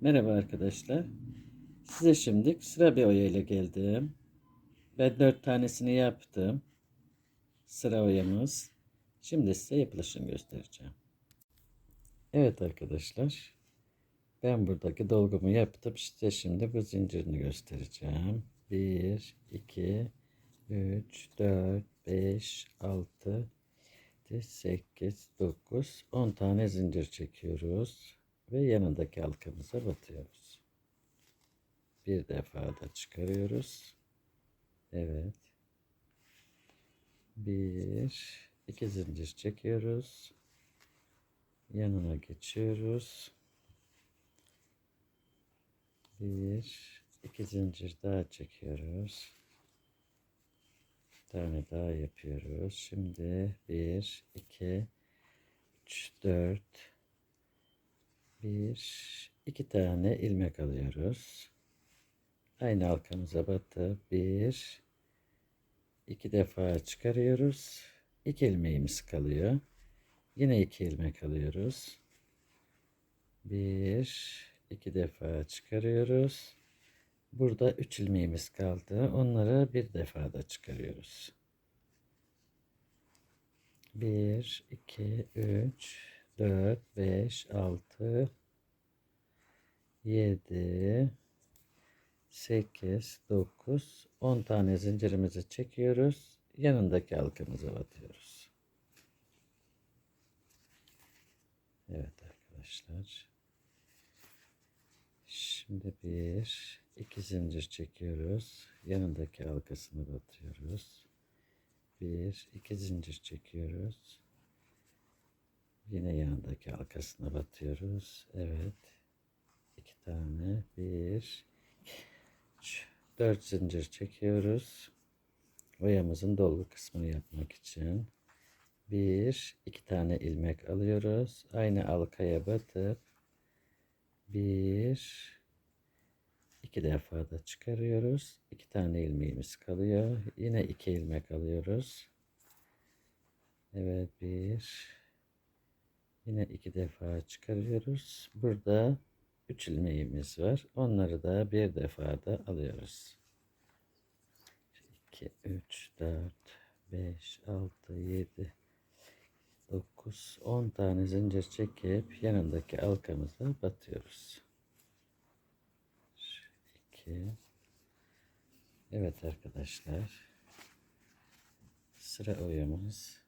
Merhaba arkadaşlar. Size şimdi sıra bir oya ile geldim. Ben dört tanesini yaptım. Sıra oyamız. Şimdi size yapılışını göstereceğim. Evet arkadaşlar. Ben buradaki dolgumu yaptım. Size şimdi bu zincirini göstereceğim. 1, 2, 3, 4, 5, 6, 8, 9, 10 tane zincir çekiyoruz ve yanındaki halkamıza batıyoruz. Bir defa da çıkarıyoruz. Evet. Bir, iki zincir çekiyoruz. Yanına geçiyoruz. Bir, iki zincir daha çekiyoruz. Bir tane daha yapıyoruz. Şimdi bir, iki, üç, dört, bir, iki tane ilmek alıyoruz. Aynı halkamıza batıp bir, iki defa çıkarıyoruz. İki ilmeğimiz kalıyor. Yine iki ilmek alıyoruz. Bir, iki defa çıkarıyoruz. Burada üç ilmeğimiz kaldı. Onları bir defa da çıkarıyoruz. Bir, iki, üç, 4, 5, 6, 7, 8, 9, 10 tane zincirimizi çekiyoruz. Yanındaki halkamıza batıyoruz. Evet arkadaşlar. Şimdi bir, iki zincir çekiyoruz. Yanındaki halkasını batıyoruz. Bir, iki zincir çekiyoruz. Yine yanındaki halkasına batıyoruz. Evet. iki tane. Bir, dört zincir çekiyoruz. Oyamızın dolgu kısmını yapmak için. Bir, iki tane ilmek alıyoruz. Aynı halkaya batıp bir, iki defa da çıkarıyoruz. İki tane ilmeğimiz kalıyor. Yine iki ilmek alıyoruz. Evet bir, Yine iki defa çıkarıyoruz. Burada üç ilmeğimiz var. Onları da bir defa da alıyoruz. 2, 3, 4, 5, 6, 7, 9, 10 tane zincir çekip yanındaki halkamıza batıyoruz. 2 Evet arkadaşlar. Sıra oyamız